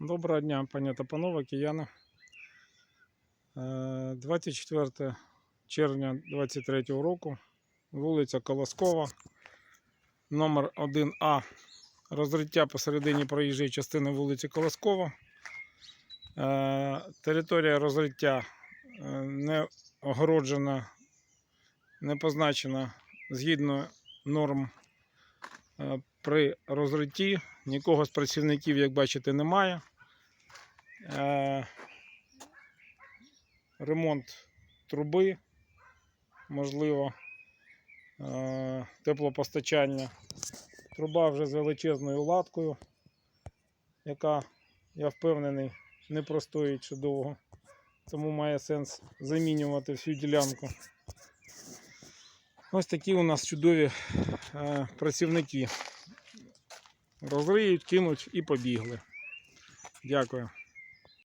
Доброго дня, пані та панове, кияни. Е, 24 червня 2023 року, вулиця Колоскова, номер 1А. Розриття посередині проїжджої частини вулиці Колоскова. Е, Територія розриття е, не огороджена, не позначена згідно норм е, при розритті. Нікого з працівників, як бачите, немає. Е, Ремонт труби, можливо, е, теплопостачання. Труба вже з величезною латкою, яка, я впевнений, не простоїть ще довго. Тому має сенс замінювати всю ділянку. Ось такі у нас чудові е, працівники. Розриють, кинуть і побігли. Дякую.